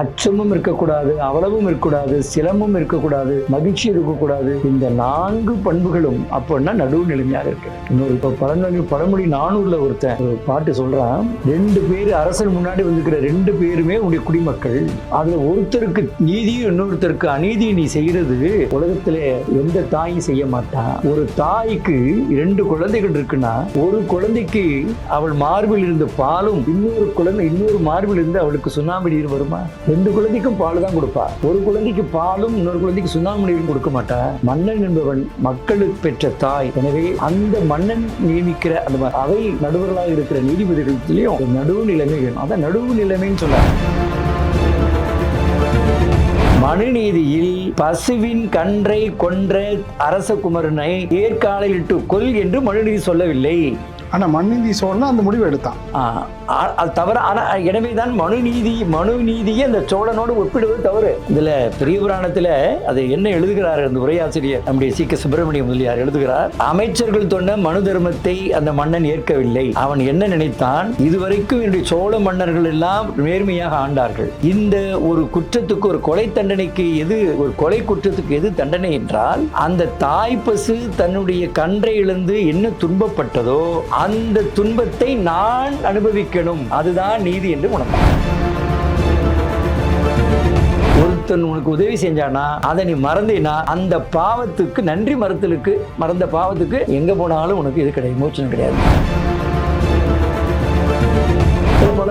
அச்சமும் இருக்கக்கூடாது அவ்வளவும் இருக்கக்கூடாது சிலமும் இருக்கக்கூடாது மகிழ்ச்சி இருக்கக்கூடாது. இந்த நான்கு பண்புகளும் அப்படின்னா நடுவு நிலைமையாக இருக்கு இன்னொரு இப்போ பழமொழி பழமொழி நானூறுல ஒருத்தன் ஒரு பாட்டு சொல்றான். ரெண்டு பேர் அரசன் முன்னாடி வந்துக்கிற ரெண்டு பேருமே உடைய குடிமக்கள். அதுல ஒருத்தருக்கு நீதியும் இன்னொருத்தருக்கு அநீதியும் நீ செய்யறது உலகத்திலே எந்த தாயும் செய்ய மாட்டான். ஒரு தாய்க்கு ரெண்டு குழந்தைகள் இருக்குன்னா ஒரு குழந்தைக்கு அவள் மார்பில் இருந்த பாலும் இன்னொரு குழந்தை இன்னொரு மார்பில் இருந்து அவளுக்கு சுண்ணாம்பு நீர் வருமா? ரெண்டு குழந்தைக்கும் பால் தான் கொடுப்பா. ஒரு குழந்தைக்கு பாலும் இன்னொரு குழந்தைக்கு சுண்ணாம்பு நீரும் கொடுக்க மாட்டா. மன்னன் என்பவன் மக்களுக்கு பெற்ற தாய். எனவே அந்த மன்னன் நியமிக்கிற அந்த அவை நடுவர்களாக இருக்கிற நீதிபதிகளுத்திலையும் நடுவு நிலைமை வேணும். அதான் நடுவு நிலைமைன்னு சொல்ல மனுநீதியில் பசுவின் கன்றை கொன்ற அரசகுமரனை ஏற்காலையிட்டு கொல் என்று மனுநீதி சொல்லவில்லை. ஆனால் மனுநீதி சோழன் அந்த முடிவை எடுத்தான். ஆ, அது தவறு. ஆனால் எனவே தான் மனு நீதி மனு நீதியை அந்த சோழனோடு ஒப்பிடுவது தவறு. இதில் பெரிய புராணத்தில் அது என்ன எழுதுகிறார் அந்த உரையாசிரியர்? நம்முடைய சி. கே. சுப்பிரமணிய முதலியார் எழுதுகிறார் அமைச்சர்கள் சொன்ன மனு தர்மத்தை அந்த மன்னன் ஏற்கவில்லை. அவன் என்ன நினைத்தான்? இதுவரைக்கும் என்னுடைய சோழ மன்னர்கள் எல்லாம் நேர்மையாக ஆண்டார்கள். இந்த ஒரு குற்றத்துக்கு ஒரு கொலை தண்டனைக்கு எது ஒரு கொலை குற்றத்துக்கு எது தண்டனை என்றால் அந்த தாய் பசு தன்னுடைய கன்றை இழந்து என்ன துன்பப்பட்டதோ அந்த துன்பத்தை நான் அனுபவிக்கணும். அதுதான் நீதி என்று உணர்ந்தான். ஒருத்தன் உனக்கு உதவி செஞ்சானா அதை நீ மறந்தினா அந்த பாவத்துக்கு நன்றி மறுத்தலுக்கு மறந்த பாவத்துக்கு எங்க போனாலும் உனக்கு இது கிடையாது மோச்சனம் கிடையாது.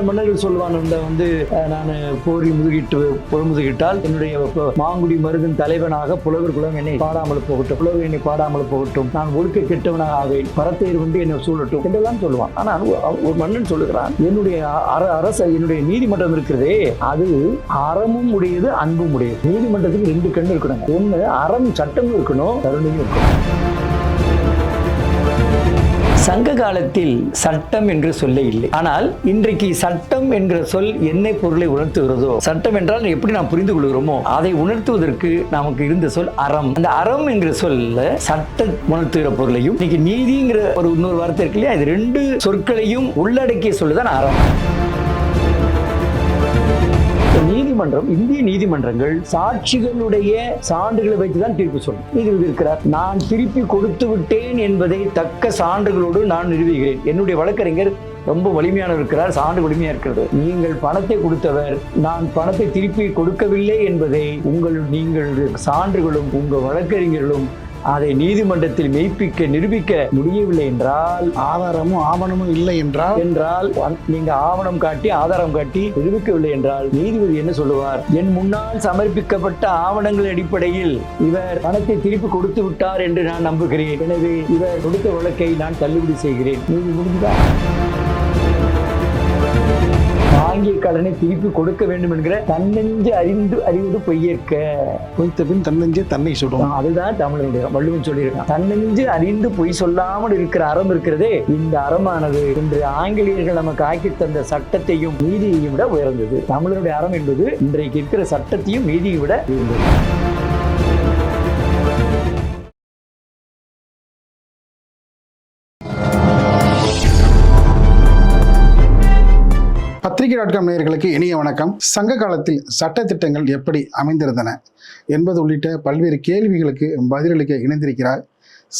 பல மன்னர்கள் சொல்லுவான் இந்த வந்து நான் போரி முதுகிட்டு புற முதுகிட்டால் என்னுடைய மாங்குடி மருதன் தலைவனாக புலவர் குலம் என்னை பாடாமல் போகட்டும். புலவர் என்னை பாடாமல் போகட்டும். நான் ஒழுக்க கெட்டவனாக ஆவேன். பரத்தையர் வந்து என்னை சூழட்டும் என்றெல்லாம் சொல்லுவான். ஆனால் ஒரு- மன்னன் சொல்லுகிறான் என்னுடைய அரச என்னுடைய நீதிமன்றம் இருக்கிறதே அது அறமும் உடையது அன்பும் உடையது. நீதிமன்றத்துக்கு ரெண்டு கண்ணு இருக்கணும் ஒன்று அறம் சட்டமும் இருக்கணும் கருணையும் இருக்கணும். சங்க காலத்தில் சட்டம் என்று சொல்ல இல்லை. ஆனால் இன்றைக்கு சட்டம் என்ற சொல் என்ன பொருளை உணர்த்துகிறதோ? சட்டம் என்றால் எப்படி நாம் புரிந்து கொள்கிறோமோ? அதை உணர்த்துவதற்கு நமக்கு இருந்த சொல் அறம். அந்த அறம் என்கிற சொல்ல சட்ட உணர்த்துகிற பொருளையும் இன்னைக்கு நீதிங்கிற ஒரு இன்னொரு வார்த்தை இருக்கு இல்லையா? இது ரெண்டு சொற்களையும் உள்ளடக்கிய சொல்லுதான் அறம். நீதிமன்றம் இந்திய நீதிமன்றங்கள் சாட்சிகளுடைய சான்றுகளை வைத்துதான் தீர்ப்பு சொல்லும். நீதிபதி இருக்கிறார் நான் திருப்பி கொடுத்து விட்டேன் என்பதை தக்க சான்றுகளோடு நான் நிறுவுகிறேன் என்னுடைய வழக்கறிஞர் ரொம்ப வலிமையான இருக்கிறார் சான்று வலிமையா இருக்கிறது. நீங்கள் பணத்தை கொடுத்தவர் நான் பணத்தை திருப்பி கொடுக்கவில்லை என்பதை உங்கள் நீங்கள் சான்றுகளும் உங்கள் வழக்கறிஞர்களும் அதை நீதிமன்றத்தில் மெய்ப்பிக்க நிரூபிக்க முடியவில்லை என்றால்? ஆதாரமும் ஆவணமும் இல்லை என்றால்? என்றால் நீங்க ஆவணம் காட்டி ஆதாரம் காட்டி நிரூபிக்கவில்லை என்றால் நீதிபதி என்ன சொல்லுவார்? என் முன்னால் சமர்ப்பிக்கப்பட்ட ஆவணங்கள் அடிப்படையில் இவர் பணத்தை திருப்பி கொடுத்து விட்டார் என்று நான் நம்புகிறேன். எனவே இவர் கொடுத்த வழக்கை நான் தள்ளுபடி செய்கிறேன். நீதி முடிஞ்சுதா? வாங்கிய கடனை திருப்பி கொடுக்க வேண்டும் என்கிற தன்னெஞ்சு அறிந்து அறிவது பொய்யேற்க. பொய்த்த பின் தன்னெஞ்சே தன்னை சுடும். அதுதான் தமிழனுடைய வள்ளுவன் சொல்லியிருக்கான். தன்னெஞ்சு அறிந்து பொய் சொல்லாமல் இருக்கிற அறம் இருக்கிறதே இந்த அறமானது இன்று ஆங்கிலேயர்கள் நமக்கு ஆக்கி தந்த சட்டத்தையும் நீதியையும் விட உயர்ந்தது. தமிழருடைய அறம் என்பது இன்றைக்கு இருக்கிற சட்டத்தையும் நீதியை விட உயர்ந்தது. பத்திரிகை டாட் காம் நேயர்களுக்கு இனிய வணக்கம். சங்க காலத்தில் சட்ட திட்டங்கள் எப்படி அமைந்திருந்தன என்பது உள்ளிட்ட பல்வேறு கேள்விகளுக்கு பதிலளிக்க இணைந்திருக்கிறார்.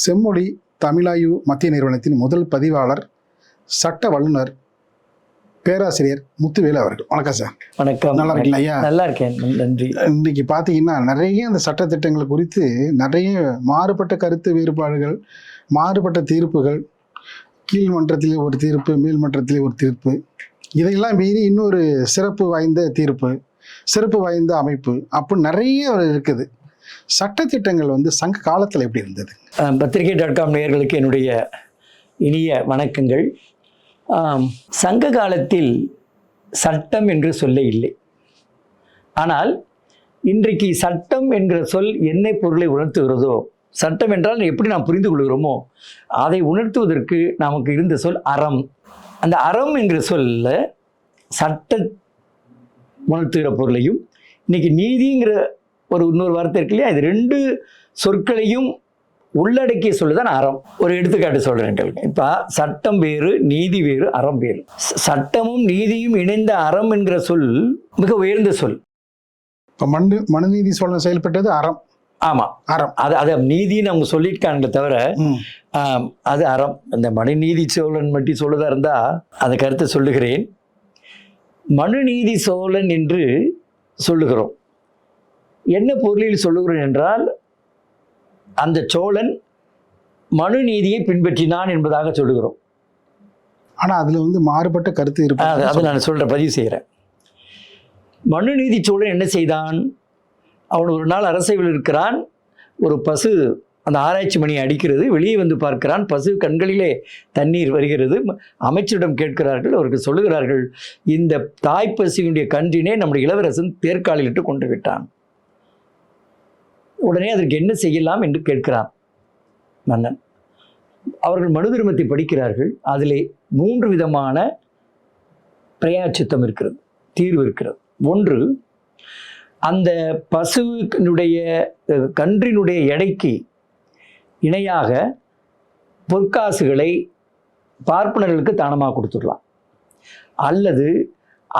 செம்மொழி தமிழாய்வு மத்திய நிறுவனத்தின் முதல் பதிவாளர் சட்ட வல்லுனர் பேராசிரியர் முத்துவேலு அவர்கள். வணக்கம் சார். வணக்கம். நல்லா இருக்கீங்களா ஐயா? நல்லா இருக்கேன். நன்றி. இன்றைக்கு பார்த்தீங்கன்னா நிறைய அந்த சட்ட திட்டங்கள் குறித்து நிறைய மாறுபட்ட கருத்து வேறுபாடுகள் மாறுபட்ட தீர்ப்புகள் கீழ்மன்றத்திலே ஒரு தீர்ப்பு மேல்மன்றத்திலே ஒரு தீர்ப்பு இதையெல்லாம் மீறி இன்னொரு சிறப்பு வாய்ந்த தீர்ப்பு சிறப்பு வாய்ந்த அமைப்பு அப்போ நிறைய இருக்குது. சட்டத்திட்டங்கள் வந்து சங்க காலத்தில் எப்படி இருந்தது? பத்திரிகை டாட் காம் நேயர்களுக்கு என்னுடைய இனிய வணக்கங்கள். சங்க காலத்தில் சட்டம் என்று சொல்ல இல்லை. ஆனால் இன்றைக்கு சட்டம் என்கிற சொல் என்ன பொருளை உணர்த்துகிறதோ சட்டம் என்றால் எப்படி நாம் புரிந்து கொள்கிறோமோ அதை உணர்த்துவதற்கு நமக்கு இருந்த சொல் அறம். அந்த அறம் என்கிற சொல்ல சட்ட உணர்த்துகிற பொருளையும் இன்னைக்கு நீதிங்கிற ஒரு இன்னொரு வார்த்தை இருக்கு இல்லையா? இது ரெண்டு சொற்களையும் உள்ளடக்கிய சொல்லுதான் அறம். ஒரு எடுத்துக்காட்டு சொல்றேன் கேளுங்க. இப்போ சட்டம் வேறு நீதி வேறு அறம் வேறு. சட்டமும் நீதியும் இணைந்த அறம் என்கிற சொல் மிக உயர்ந்த சொல். இப்போ மனு மனுநீதி சோழன் செயல்பட்டது அறம். ஆமா. அறம். அது அதை நீதின்னு அவங்க சொல்லியிருக்காங்களே தவிர அது அறம். இந்த மனுநீதி சோழன் மட்டும் சொல்லுதா இருந்தா அந்த கருத்தை சொல்லுகிறேன். மனுநீதி சோழன் என்று சொல்லுகிறோம். என்ன பொருளில் சொல்லுகிறோம் என்றால் அந்த சோழன் மனுநீதியை பின்பற்றினான் என்பதாக சொல்லுகிறோம். ஆனா அதுல வந்து மாறுபட்ட கருத்து இருப்பது அது நான் சொல்கிறேன் பதிவு செய்கிறேன் மனுநீதி சோழன் என்ன செய்தான்? அவன் ஒரு நாள் அரசவில் இருக்கிறான். ஒரு பசு அந்த ஆராய்ச்சி மணியை அடிக்கிறது. வெளியே வந்து பார்க்கிறான். பசு கண்களிலே தண்ணீர் வருகிறது. ம- அமைச்சரிடம் கேட்கிறார்கள். அவருக்கு சொல்லுகிறார்கள் இந்த தாய் பசுவினுடைய கன்றினை நம்முடைய இளவரசன் தேர்காலிலிட்டு கொண்டு விட்டான். உடனே அதற்கு என்ன செய்யலாம் என்று கேட்கிறான் மன்னன். அவர்கள் மனு திருமத்தை படிக்கிறார்கள். அதிலே மூன்று விதமான பிரயாச்சித்தம் இருக்கிறது தீர்வு இருக்கிறது. ஒன்று அந்த பசுவினுடைய கன்றினுடைய எடைக்கு இணையாக பொற்காசுகளை பார்ப்பனர்களுக்கு தானமாக கொடுத்துடலாம். அல்லது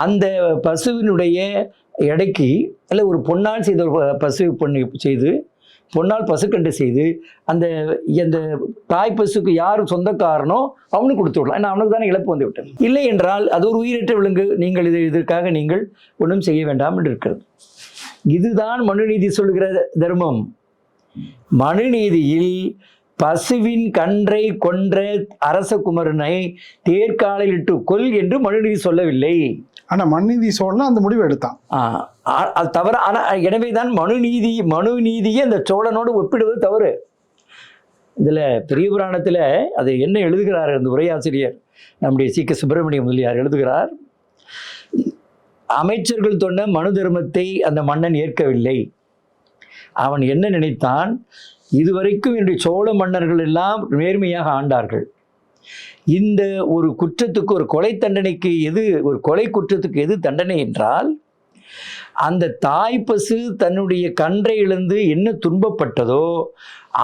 அந்த பசுவினுடைய எடைக்கு அல்ல ஒரு பொன்னால் செய்த ஒரு பசு பொண்ணு செய்து பொன்னால் பசுக்கண்டு செய்து அந்த அந்த தாய் பசுக்கு யார் சொந்தக்காரனோ அவனுக்கு கொடுத்து விடலாம் ஏன்னா அவனுக்கு தானே இழப்பு வந்து விட்டது. இல்லை என்றால் அது ஒரு உயிரற்ற விலங்கு. நீங்கள் இது இதற்காக நீங்கள் ஒன்றும் செய்ய வேண்டாம் என்று இருக்கிறது. இதுதான் மனுநீதி சொல்கிற தர்மம். மனுநீதியில் பசுவின் கன்றை கொன்ற அரசகுமரனை தேர்காலில் இட்டு கொல் என்று மனுநீதி சொல்லவில்லை. ஆனா மனுநீதி சோழன் அந்த முடிவை எடுத்தான். அது தவறு. ஆனால் எனவே தான் மனுநீதி மனுநீதியை அந்த சோழனோடு ஒப்பிடுவது தவறு. இதில் பெரிய புராணத்தில் அது என்ன எழுதுகிறார் அந்த உரையாசிரியர்? நம்முடைய சி. கே. சுப்பிரமணிய முதலியார் எழுதுகிறார் அமைச்சர்கள் சொன்ன மனு தர்மத்தை அந்த மன்னன் ஏற்கவில்லை. அவன் என்ன நினைத்தான்? இதுவரைக்கும் என்னுடைய சோழ மன்னர்கள் எல்லாம் நேர்மையாக ஆண்டார்கள். இந்த ஒரு குற்றத்துக்கு ஒரு கொலை தண்டனைக்கு எது ஒரு கொலை குற்றத்துக்கு எது தண்டனை என்றால் அந்த தாய் பசு தன்னுடைய கன்றை இழந்து என்ன துன்பப்பட்டதோ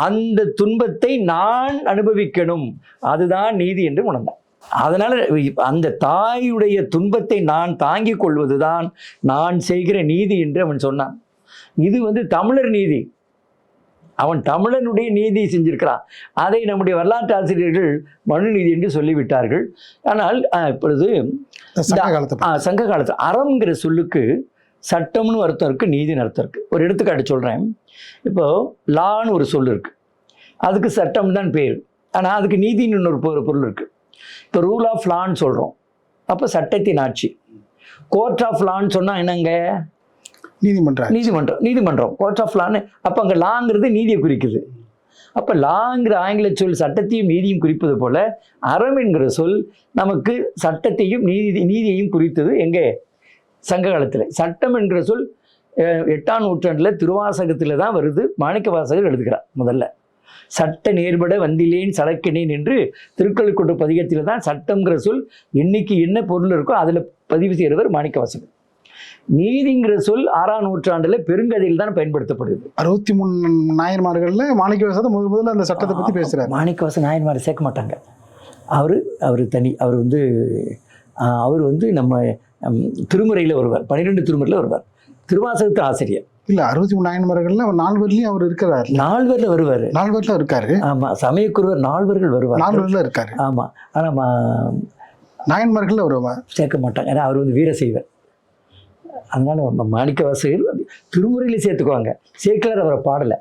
அந்த துன்பத்தை நான் அனுபவிக்கணும். அதுதான் நீதி என்று உணர்ந்தான். அதனால அந்த தாயுடைய துன்பத்தை நான் தாங்கிக் கொள்வதுதான் நான் செய்கிற நீதி என்று அவன் சொன்னான். இது வந்து தமிழர் நீதி. அவன் தமிழனுடைய நீதி செஞ்சிருக்கிறான். அதை நம்முடைய வரலாற்று ஆசிரியர்கள் மனு நீதி என்று சொல்லிவிட்டார்கள். ஆனால் இப்பொழுது சங்க காலத்தில் அறம்ங்கிற சொல்லுக்கு சட்டம்னு அர்த்தம் இருக்குது நீதினு அர்த்தம் இருக்குது ஒரு எடுத்துக்காட்டு சொல்கிறேன் இப்போ லான்னு ஒரு சொல் இருக்குது அதுக்கு சட்டம் தான் பேர். ஆனால் அதுக்கு நீதின்னு இன்னொரு பொருள் இருக்குது இப்போ ரூல் ஆஃப் லான்னு சொல்கிறோம் அப்போ சட்டத்தின் ஆட்சி. கோர்ட் ஆஃப் லான்னு சொன்னால் என்னங்க? நீதிமன்ற நீதிமன்றம். நீதிமன்றம். கோர்ட் ஆஃப் லான்னு அப்போ அங்கே லாங்கிறது நீதியை குறிக்குது. அப்போ லாங்கிற ஆங்கில சொல் சட்டத்தையும் நீதியும் குறிப்பது போல அறம் என்கிற சொல் நமக்கு சட்டத்தையும் நீதி நீதியையும் குறித்தது எங்கே? சங்க காலத்தில் சட்டம் என்கிற சொல் எட்டாம் நூற்றாண்டில் திருவாசகத்தில் தான் வருது. மாணிக்க வாசகர் எழுதுகிறார் முதல்ல. சட்ட நேர்பட வந்திலேன் சடக்கினேன் என்று திருக்கழுக்குண்டு பதிகத்தில் தான் சட்டம்ங்கிற சொல் இன்னைக்கு என்ன பொருள் இருக்கோ அதில் பதிவு செய்கிறவர் மாணிக்க வாசகர் நீதிங்கிற சொல் ஆறாம் நூற்றாண்டுல பெருங்கதையில் தான் பயன்படுத்தப்படுது. அறுபத்தி மூணு நாயன்மார்கள்ல மாணிக்க வாசகர் முதல் முதல்ல அந்த சட்டத்தை பத்தி பேசுறாரு. மாணிக்கவாசன் நாயன்மாரை சேர்க்க மாட்டாங்க. அவர் அவர் தனி அவர் வந்து அவர் வந்து நம்ம திருமுறையில் வருவார். பன்னிரெண்டு திருமுறையில் வருவார். திருவாசகத்து ஆசிரியர். இல்ல அறுபத்தி மூணு நாயன்மார்கள்ல அவர் நால்வர்லயும் அவர் இருக்கிறார். நால்வரில் வருவார். நால்வர்ல இருக்காரு. ஆமாம் சமயக்குருவர் நால்வர்கள் வருவார். நால்வர்ல இருக்காரு. ஆமாம் ஆனால் நாயன்மார்கள்ல வருவார் சேர்க்க மாட்டாங்க. ஏன்னா அவர் வந்து வீரசைவர் அதனால மாணிக்க வாசகர் திருமுறையில் சேர்த்துக்குவாங்க. சேர்க்கலார் அவரை பாடலை.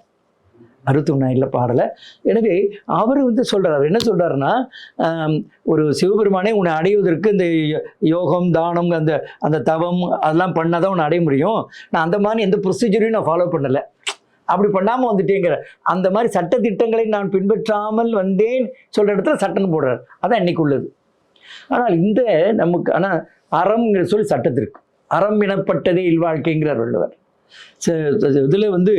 அறுபத்தி இல்லை பாடலை. எனவே அவர் வந்து சொல்கிறார் என்ன சொல்கிறாருன்னா ஒரு சிவபெருமானே உன்னை அடைவதற்கு இந்த யோ- யோகம் தானம் அந்த அந்த தவம் அதெல்லாம் பண்ணால் தான் உன்னை அடைய முடியும். நான் அந்த மாதிரி எந்த ப்ரொசீஜரையும் நான் ஃபாலோ பண்ணலை. அப்படி பண்ணாமல் வந்துட்டேங்கிற. அந்த மாதிரி சட்ட திட்டங்களை நான் பின்பற்றாமல் வந்தேன் சொல்கிற இடத்துல சட்டம்னு போடுறார். அதான் இன்னைக்கு உள்ளது. ஆனால் இந்த நமக்கு ஆனால் அறம்ங்கிற சொல் சட்டத்திற்கு. அறம் எனப்பட்டதே இல்வாழ்க்கைங்கிறார் வள்ளுவர். இதில் வந்து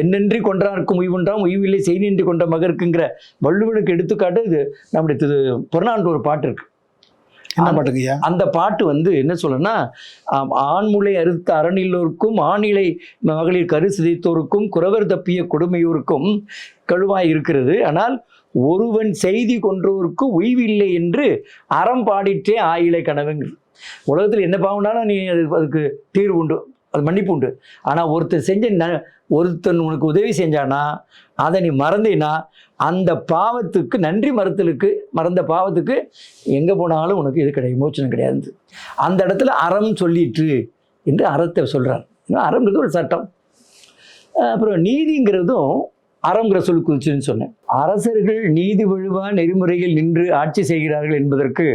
என்னென்றி கொன்றார்க்கும் உய்வுன்றாம் உய்வில்லை செய்நின்றி கொண்ட மகருக்குங்கிற வள்ளுவனுக்கு எடுத்துக்காட்டு இது நம்முடைய திரு புறநானூறு ஒரு பாட்டு இருக்கு. என்ன பாட்டுங்க ஐயா? அந்த பாட்டு வந்து என்ன சொல்லுன்னா ஆம், ஆண்முலை அறுத்த அரணில்லோருக்கும் ஆணிலை மகளிர் கரு சிதைத்தோருக்கும் குறவர் தப்பிய கொடுமையோருக்கும் கழுவாய் இருக்கிறது. ஆனால் ஒருவன் செய்தி கொன்றோருக்கு உய்வில்லை என்று அறம் பாடிற்றே ஆயிலை கனவுங்கிறது. உலகத்தில் என்ன பாவம்னாலும் நீ அது அதுக்கு தீர்வு உண்டு. அது மன்னிப்பு உண்டு. ஆனால் ஒருத்தர் செஞ்ச ந ஒருத்தன் உனக்கு உதவி செஞ்சானா அதை நீ மறந்தினா அந்த பாவத்துக்கு நன்றி மறுத்தலுக்கு மறந்த பாவத்துக்கு எங்கே போனாலும் உனக்கு இது கிடையாது மோச்சனம் கிடையாது. அந்த இடத்துல அறம் சொல்லிட்டு என்று அறத்தை சொல்கிறார் அறம்ங்கிறது ஒரு சட்டம். அப்புறம் நீதிங்கிறதும் அறங்கிற சொல் குறிச்சுன்னு சொன்னேன். அரசர்கள் நீதி வழுவா நெறிமுறையில் நின்று ஆட்சி செய்கிறார்கள் என்பதற்கு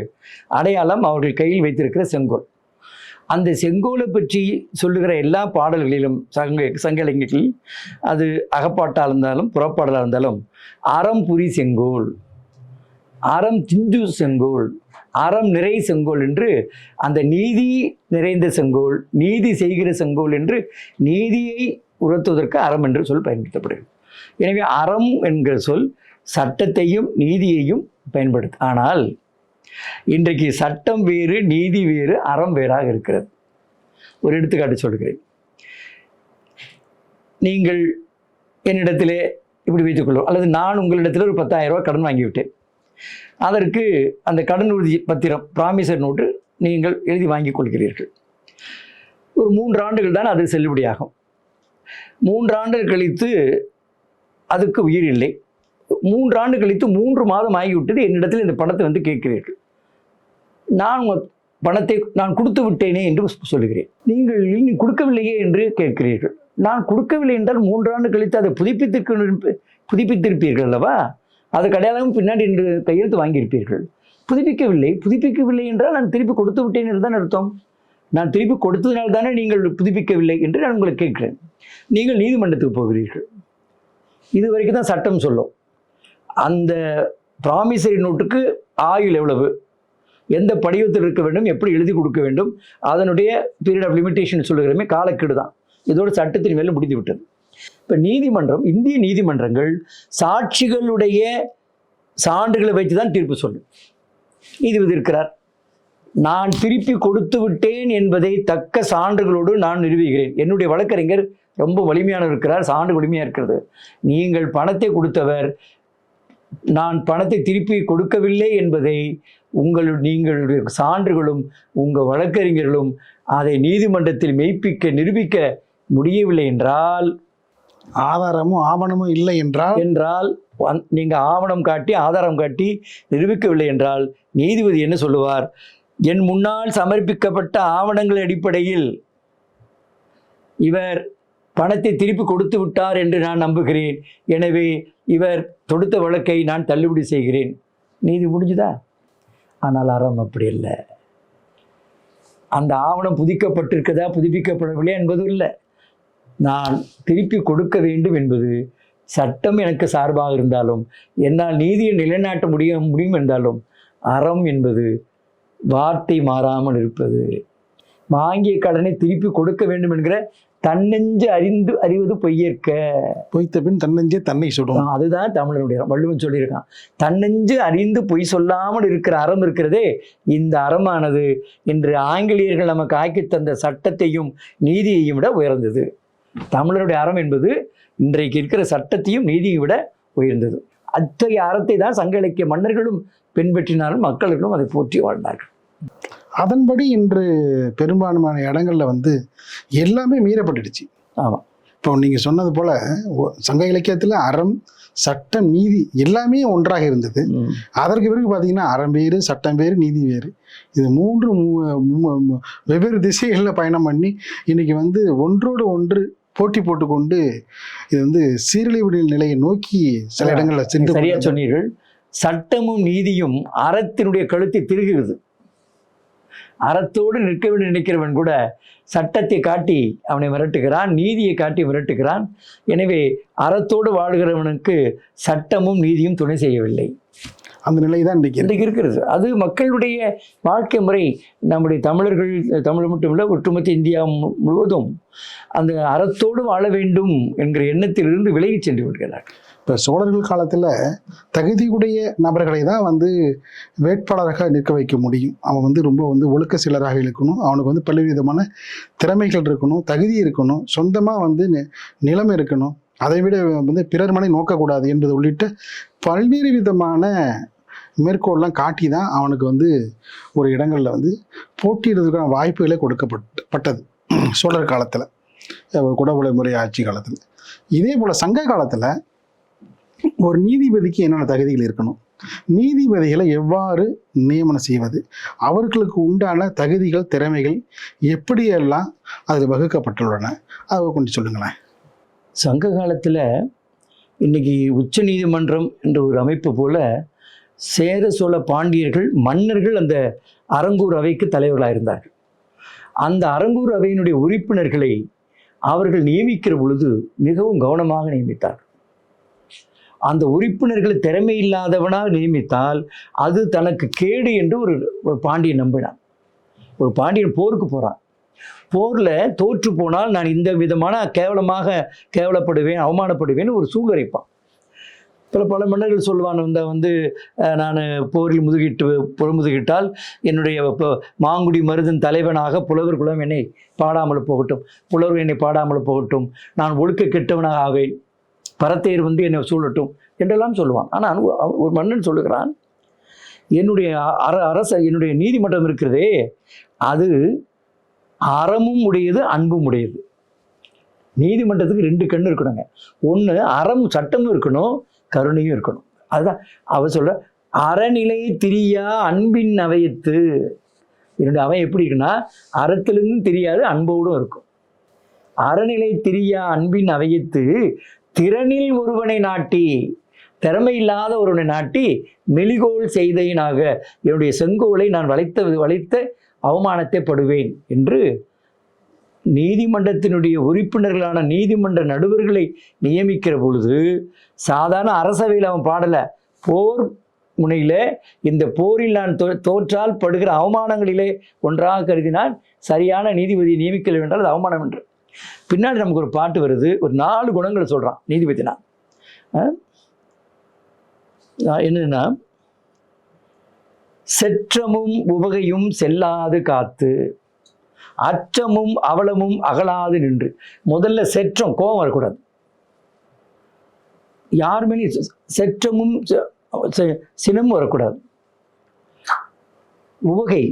அடையாளம் அவர்கள் கையில் வைத்திருக்கிற செங்கோல். அந்த செங்கோலை பற்றி சொல்லுகிற எல்லா பாடல்களிலும் சங்க சங்க இலக்கியத்தில் அது அகப்பாட்டாக இருந்தாலும் புறப்பாடலாக இருந்தாலும் அறம் புரி செங்கோல் அறம் திஞ்சு செங்கோல் அறம் நிறை செங்கோல் என்று அந்த நீதி நிறைந்த செங்கோல் நீதி செய்கிற செங்கோல் என்று நீதியை உணர்த்துவதற்கு அறம் என்று சொல் பயன்படுத்தப்படுகிறது. எனவே அறம் என்கிற சொல் சட்டத்தையும் நீதியையும் பயன்படுத்து ஆனால் இன்றைக்கு சட்டம் வேறு நீதி வேறு அறம் வேறாக இருக்கிறது. ஒரு எடுத்துக்காட்டு சொல்கிறேன் நீங்கள் என்னிடத்திலே இப்படி வைத்துக்கொள்ளும் அல்லது நான் உங்களிடத்தில் ஒரு பத்தாயிரம் ரூபாய் கடன் வாங்கிவிட்டேன். அதற்கு அந்த கடன் உறுதி பத்திரம் ப்ராமிசர் நோட்டு நீங்கள் எழுதி வாங்கிக் கொள்கிறீர்கள். ஒரு மூன்று ஆண்டுகள் தான் அது செல்லுபடியாகும். மூன்று ஆண்டுகள் கழித்து அதுக்கு உயிர் இல்லை. மூன்று ஆண்டு கழித்து மூன்று மாதம் ஆகிவிட்டது. என்னிடத்தில் இந்த பணத்தை வந்து கேட்கிறீர்கள். நான் பணத்தை நான் கொடுத்து விட்டேனே என்று சொல்லுகிறேன். நீங்கள் நீ கொடுக்கவில்லையே என்று கேட்கிறீர்கள். நான் கொடுக்கவில்லை என்றால் மூன்று ஆண்டு கழித்து அதை புதுப்பித்திருக்க புதுப்பித்திருப்பீர்கள் அல்லவா? அது கடையாளமும் பின்னாடி என்று கையெழுத்து வாங்கியிருப்பீர்கள். புதுப்பிக்கவில்லை புதுப்பிக்கவில்லை என்றால் நான் திருப்பி கொடுத்து விட்டேன் என்று தான் அர்த்தம். நான் திருப்பி கொடுத்ததுனால தானே நீங்கள் புதுப்பிக்கவில்லை என்று நான் உங்களை கேட்கிறேன். நீங்கள் நீதிமன்றத்துக்கு போகிறீர்கள். இது வரைக்கும் தான் சட்டம் சொல்லும். அந்த ப்ராமிசரி நோட்டுக்கு ஆயுள் எவ்வளவு? எந்த படிவத்தில் இருக்க வேண்டும் எப்படி எழுதி கொடுக்க வேண்டும் அதனுடைய பீரியட் ஆஃப் லிமிட்டேஷன் சொல்லுகிறமே காலக்கெடு தான். இதோட சட்டத்தின் மேலே முடிந்து விட்டது. இப்போ நீதிமன்றம் இந்திய நீதிமன்றங்கள் சாட்சிகளுடைய சான்றுகளை வைத்து தான் தீர்ப்பு சொல்லும். நீதிபதி இருக்கிறார். நான் திருப்பி கொடுத்து விட்டேன் என்பதை தக்க சான்றுகளோடு நான் நிரூபிக்கிறேன். என்னுடைய வழக்கறிஞர் ரொம்ப வலிமையான இருக்கிறார் சான்று வலிமையாக இருக்கிறது. நீங்கள் பணத்தை கொடுத்தவர் நான் பணத்தை திருப்பி கொடுக்கவில்லை என்பதை உங்கள் நீங்களுடைய சான்றுகளும் உங்கள் வழக்கறிஞர்களும் அதை நீதிமன்றத்தில் மெய்ப்பிக்க நிரூபிக்க முடியவில்லை என்றால்? ஆதாரமும் ஆவணமும் இல்லை என்றால்? என்றால் வந்- நீங்க ஆவணம் காட்டி ஆதாரம் காட்டி நிரூபிக்கவில்லை என்றால் நீதிபதி என்ன சொல்லுவார்? என் முன்னால் சமர்ப்பிக்கப்பட்ட ஆவணங்கள் அடிப்படையில் இவர் பணத்தை திருப்பி கொடுத்து விட்டார் என்று நான் நம்புகிறேன். எனவே இவர் தொடுத்த வழக்கை நான் தள்ளுபடி செய்கிறேன். நீதி முடிஞ்சுதா? ஆனால் அறம் அப்படி இல்லை. அந்த ஆவணம் புதுக்கப்பட்டிருக்கதா புதுப்பிக்கப்படவில்லை என்பதும் இல்லை. நான் திருப்பி கொடுக்க வேண்டும் என்பது சட்டம் எனக்கு சார்பாக இருந்தாலும் என்னால் நீதியை நிலைநாட்ட முடிய முடியும் என்றாலும் அறம் என்பது வார்த்தை மாறாமல் இருப்பது. வாங்கிய கடனை திருப்பி கொடுக்க வேண்டும் என்கிற தன்னெஞ்சு அறிந்து அறிவது பொய்யற்க. பொய்த்த பின் தன்னஞ்சே தன்னை சுடும் அதுதான் தமிழனுடைய. வள்ளுவன் சொல்லியிருக்கான். தன்னெஞ்சு அறிந்து பொய் சொல்லாமல் இருக்கிற அறம் இருக்கிறதே இந்த அறமானது இன்று ஆங்கிலேயர்கள் நமக்கு ஆக்கி தந்த சட்டத்தையும் நீதியையும் விட உயர்ந்தது. தமிழருடைய அறம் என்பது இன்றைக்கு இருக்கிற சட்டத்தையும் நீதியை விட உயர்ந்தது. அத்தகைய அறத்தை தான் சங்க இலக்கிய மன்னர்களும் பின்பற்றினாலும் மக்களுக்கும் அதை போற்றி வாழ்ந்தார்கள். அதன்படி இன்று பெரும்பான்மையான இடங்கள்ல வந்து எல்லாமே மீறப்பட்டுடுச்சு. ஆமாம் இப்போ நீங்க சொன்னது போல சங்க இலக்கியத்துல அறம் சட்டம் நீதி எல்லாமே ஒன்றாக இருந்தது. அதற்கு பிறகு பார்த்தீங்கன்னா அறம் வேறு சட்டம் வேறு நீதி வேறு. இது மூன்று வெவ்வேறு திசைகளில் பயணம் பண்ணி இன்னைக்கு வந்து ஒன்றோடு ஒன்று போட்டி போட்டுக்கொண்டு இது வந்து சீரழிவு நிலையை நோக்கி சில இடங்களில் சென்று சரியா. சொன்னீர்கள். சட்டமும் நீதியும் அறத்தினுடைய கழுத்தை திருகுகிறது. அறத்தோடு நிற்க வேண்டும் நினைக்கிறவன் கூட சட்டத்தை காட்டி அவனை மிரட்டுகிறான் நீதியை காட்டி மிரட்டுகிறான். எனவே அறத்தோடு வாழ்கிறவனுக்கு சட்டமும் நீதியும் துணை செய்யவில்லை. அந்த நிலை தான் இன்றைக்கு. இன்றைக்கு இருக்கிறது. அது மக்களுடைய வாழ்க்கை முறை. நம்முடைய தமிழர்கள் தமிழ் மட்டுமில்ல ஒட்டுமொத்த இந்தியா முழுவதும் அந்த அறத்தோடு வாழ வேண்டும் என்கிற எண்ணத்திலிருந்து விலகிச் சென்று விடுகிறார் இப்போ சோழர்கள் காலத்தில் தகுதியுடைய நபர்களை தான் வந்து வேட்பாளராக நிற்க வைக்க முடியும். அவன் வந்து ரொம்ப வந்து ஒழுக்க சிலராக இருக்கணும். அவனுக்கு வந்து பல்வேறு விதமான திறமைகள் இருக்கணும் தகுதி இருக்கணும் சொந்தமாக வந்து நிலம் இருக்கணும். அதை விட வந்து பிறர் மனை நோக்கக்கூடாது என்பது உள்ளிட்ட பல்வேறு விதமான மேற்கோள்லாம் காட்டி தான் அவனுக்கு வந்து ஒரு இடங்களில் வந்து போட்டியிடுறதுக்கான வாய்ப்புகளே கொடுக்கப்பட்டு பட்டது சோழர் காலத்தில் குடவுளை முறை ஆட்சி காலத்தில். இதே போல் சங்க காலத்தில் ஒரு நீதிபதிக்கு என்னென்ன தகுதிகள் இருக்கணும்? நீதிபதிகளை எவ்வாறு நியமனம் செய்வது? அவர்களுக்கு உண்டான தகுதிகள் திறமைகள் எப்படியெல்லாம் அதில் வகுக்கப்பட்டுள்ளன? அதை கொஞ்சம் சொல்லுங்களேன். சங்க காலத்தில் இன்னைக்கு உச்ச நீதிமன்றம் என்ற ஒரு அமைப்பு போல சேர சோழ பாண்டியர்கள் மன்னர்கள் அந்த அரங்கூர் அவைக்கு தலைவர்களாக இருந்தார்கள். அந்த அரங்கூர் அவையினுடைய உறுப்பினர்களை அவர்கள் நியமிக்கிற பொழுது மிகவும் கவனமாக நியமித்தார் அந்த உறுப்பினர்களை திறமை இல்லாதவனாக நியமித்தால் அது தனக்கு கேடு என்று ஒரு ஒரு பாண்டியன் நம்பினான். ஒரு பாண்டியன் போருக்கு போகிறான் போரில் தோற்று போனால் நான் இந்த விதமான கேவலமாக கேவலப்படுவேன் அவமானப்படுவேன் ஒரு சூழ்நிலைப்பான் பல பல மன்னர்கள் சொல்லுவான் இந்த வந்து நான் போரில் முதுகிட்டு புறமுதுகிட்டால் என்னுடைய மாங்குடி மருதன் தலைவனாக புலவர் குலம் என்னை பாடாமல் போகட்டும் புலவர் என்னை பாடாமல் போகட்டும் நான் ஒழுக்க கெட்டவனாக ஆவேன். பரத்தையர் வந்து என்னை சூழட்டும் என்றெல்லாம் சொல்லுவான். ஆனால் ஒரு மன்னன் சொல்லுகிறான் என்னுடைய அர அரச என்னுடைய நீதிமன்றம் இருக்கிறதே அது அறமும் உடையது அன்பும் உடையது. நீதிமன்றத்துக்கு ரெண்டு கண் இருக்கணுங்க. ஒன்று அறம் சட்டமும் இருக்கணும் கருணையும் இருக்கணும். அதுதான் அவ சொல்கிற அறநிலை திரியா அன்பின் அவையத்து. என்னுடைய அவன் எப்படி இருக்குன்னா அறத்திலிருந்தும் தெரியாது அன்போடும் இருக்கும். அறநிலை திரியா அன்பின் அவையத்து திறனில் ஒருவனை நாட்டி திறமை இல்லாத ஒருவனை நாட்டி மெலிகோல் செய்தையினாக என்னுடைய செங்கோலை நான் வளைத்த வளைத்த அவமானத்தை படுவேன் என்று நீதிமன்றத்தினுடைய உறுப்பினர்களான நீதிமன்ற நடுவர்களை நியமிக்கிற பொழுது சாதாரண அரசவையில் அவன் பாடலை போர் முனையில் இந்த போரில் நான் தோ தோற்றால் படுகிற அவமானங்களிலே ஒன்றாக கருதினால் சரியான நீதிபதியை நியமிக்கல என்றால் அது அவமானம் என்று. பின்னாடி நமக்கு ஒரு பாட்டு வருது ஒரு நாலு குணங்களை சொல்கிறான் நீதிபதினா. என்னன்னா செற்றமும் உவகையும் செல்லாது காத்து அச்சமும் அவலமும் அகலாது நின்று. முதல்ல செற்றம் கோபம் வரக்கூடாது. யாருமே செற்றமும் சினமும் வரக்கூடாது. உவகை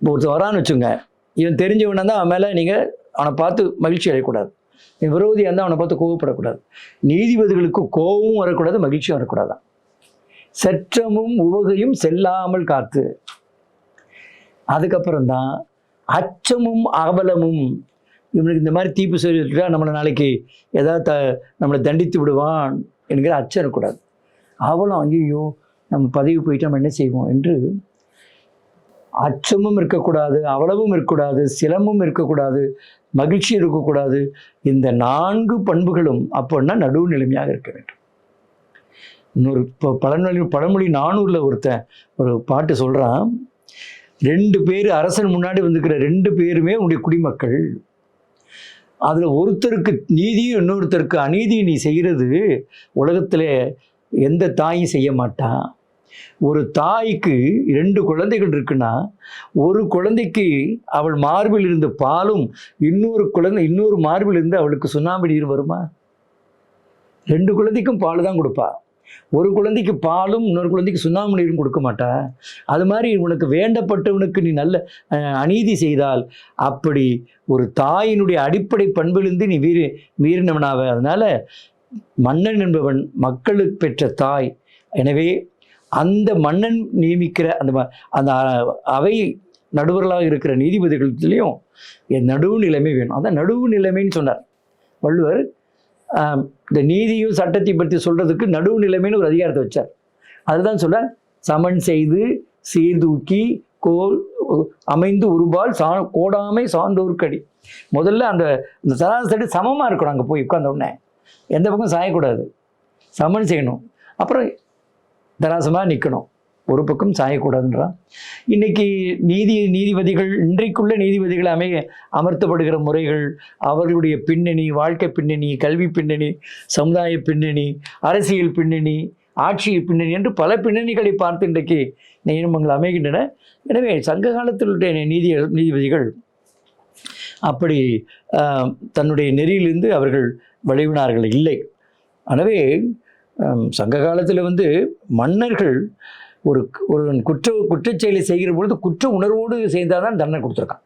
ஒருத்தர் வரான்னு வச்சுங்க இவன் தெரிஞ்சவனா தான் அவன் மேலே நீங்கள் அவனை பார்த்து மகிழ்ச்சி அடையக்கூடாது. என் விரோதியாக இருந்தால் அவனை பார்த்து கோவப்படக்கூடாது. நீதிபதிகளுக்கு கோபமும் வரக்கூடாது மகிழ்ச்சியும் வரக்கூடாதான் சற்றமும் உவகையும் செல்லாமல் காத்து. அதுக்கப்புறம் தான் அச்சமும் அவலமும் இவனுக்கு இந்த மாதிரி தீப்பு சொல்லிட்டா நம்மளை நாளைக்கு ஏதாவது த நம்மளை தண்டித்து விடுவான் என்கிற அச்சம் இருக்கக்கூடாது. அவலம் ஐயோ நம்ம பதவி போயிட்டு நம்ம என்ன செய்வோம் என்று அச்சமும் இருக்கக்கூடாது அவலமும் இருக்கக்கூடாது சிலமும் இருக்கக்கூடாது மகிழ்ச்சி இருக்கக்கூடாது. இந்த நான்கு பண்புகளும் அப்படின்னா நடுவு நிலைமையாக இருக்க வேண்டும். இன்னொரு இப்போ பழமொழி பழமொழி நானூரில் ஒருத்தன் ஒரு பாட்டு சொல்கிறான் ரெண்டு பேர் அரசன் முன்னாடி வந்துக்கிற ரெண்டு பேருமே உன்னுடைய குடிமக்கள். அதில் ஒருத்தருக்கு நீதியும் இன்னொருத்தருக்கு அநீதியும் நீ செய்கிறது உலகத்தில் எந்த தாயும் செய்ய மாட்டான். ஒரு தாய்க்கு ரெண்டு குழந்தைகள் இருக்குன்னா ஒரு குழந்தைக்கு அவள் மார்பில் இருந்த பாலும் இன்னொரு குழந்தை இன்னொரு மார்பில் இருந்து அவளுக்கு சுண்ணாம்பு நீர் வருமா? ரெண்டு குழந்தைக்கும் பால் தான் கொடுப்பா. ஒரு குழந்தைக்கு பாலும் இன்னொரு குழந்தைக்கு சுண்ணாம்பு நீரும் கொடுக்க மாட்டா. அது மாதிரி உனக்கு வேண்டப்பட்டவனுக்கு நீ நல்ல அநீதி செய்தால் அப்படி ஒரு தாயினுடைய அடிப்படை பண்பிலிருந்து நீ மீறி மீறினவனாவ. அதனால் மன்னன் என்பவன் மக்களுக்கு பெற்ற தாய். எனவே அந்த மன்னன் நியமிக்கிற அந்த ம- அந்த அவை நடுவர்களாக இருக்கிற நீதிபதிகளுலையும் என் நடுவு நிலைமை வேணும். அதான் நடுவு நிலைமைன்னு சொன்னார். வள்ளுவர் இந்த நீதியும் சட்டத்தை பற்றி சொல்கிறதுக்கு நடுவு நிலைமைன்னு ஒரு அதிகாரத்தை வச்சார். அதுதான் சொல்ல சமன் செய்து சீர்தூக்கி கோல் அமைந்து உருபால் சா கோடாமை சான்றோர்க்கடி. முதல்ல அந்த அந்த சராசரி சமமாக இருக்கணும் அங்கே போய் உட்காந்த உடனே. எந்த பக்கம் சாயக்கூடாது. சமன் செய்யணும். அப்புறம் தராசமாக நிற்கணும் ஒரு பக்கம் சாயக்கூடாதுன்றான் இன்னைக்கு நீதி நீதிபதிகள் இன்றைக்குள்ள நீதிபதிகள் அமை அமர்த்தப்படுகிற முறைகள் அவர்களுடைய பின்னணி வாழ்க்கை பின்னணி கல்வி பின்னணி சமுதாய பின்னணி அரசியல் பின்னணி ஆட்சி பின்னணி என்று பல பின்னணிகளை பார்த்து இன்றைக்கு நியமங்கள் அமைகின்றன. எனவே சங்க காலத்திலுடைய நீதி நீதிபதிகள் அப்படி தன்னுடைய நெறியிலிருந்து அவர்கள் விளைவினார்கள் இல்லை. எனவே சங்க காலத்தில் வந்து மன்னர்கள் ஒரு ஒரு குற்ற குற்றச்செயலை செய்கிற பொழுது குற்ற உணர்வோடு செய்தால் தான் தண்டனை கொடுத்துருக்கான்.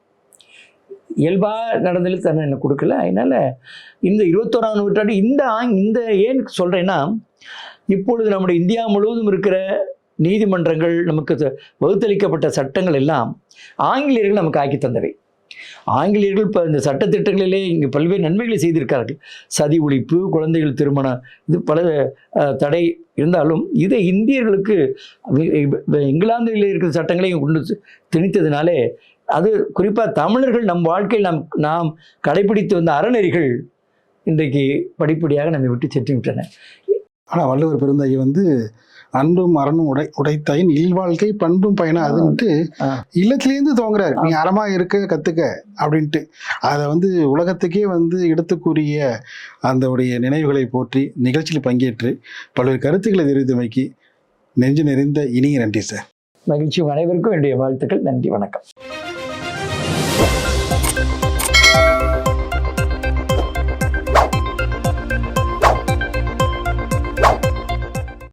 இயல்பாக நடந்ததில் தண்டனை கொடுக்கல. அதனால் இந்த இருபத்தோராம் நூற்றாண்டு இந்த ஆங் இந்த ஏன் சொல்கிறேன்னா இப்பொழுது நம்முடைய இந்தியா முழுவதும் இருக்கிற நீதிமன்றங்கள் நமக்கு த- வகுத்தளிக்கப்பட்ட சட்டங்கள் எல்லாம் ஆங்கிலேயர்கள் நமக்கு ஆக்கி தந்தவை. ஆங்கிலேயர்கள் இப்போ இந்த சட்டத்திட்டங்களிலே இங்கே பல்வேறு நன்மைகளை செய்திருக்கிறார்கள். சதி ஒழிப்பு குழந்தைகள் திருமணம் இது பல தடை இருந்தாலும் இதை இந்தியர்களுக்கு இங்கிலாந்தில் இருக்கிற சட்டங்களையும் கொண்டு திணித்ததுனாலே அது குறிப்பாக தமிழர்கள் நம் வாழ்க்கையில் நாம் நாம் கடைபிடித்து வந்த அறநெறிகள் இன்றைக்கு படிப்படியாக நம்மை விட்டு சென்று விட்டன. ஆனால் வள்ளுவர் பெருந்தையை வந்து அன்பும் மரணும் உடை உடைத்தாயின் இல்வாழ்க்கை பண்பும் பயணம் அதுன்ட்டு. இல்லத்திலேருந்து துவங்குறாரு. நீ அறமா இருக்க கத்துக்க அப்படின்ட்டு. அதை வந்து உலகத்துக்கே வந்து எடுத்துக்கூறிய அந்த உடைய நினைவுகளை போற்றி நிகழ்ச்சியில் பங்கேற்று பல்வேறு கருத்துக்களை தெரிவித்தமைக்கு நெஞ்சு நிறைந்த இனிய நன்றி சார். மகிழ்ச்சி அனைவருக்கும் என்னுடைய வாழ்த்துக்கள். நன்றி வணக்கம்.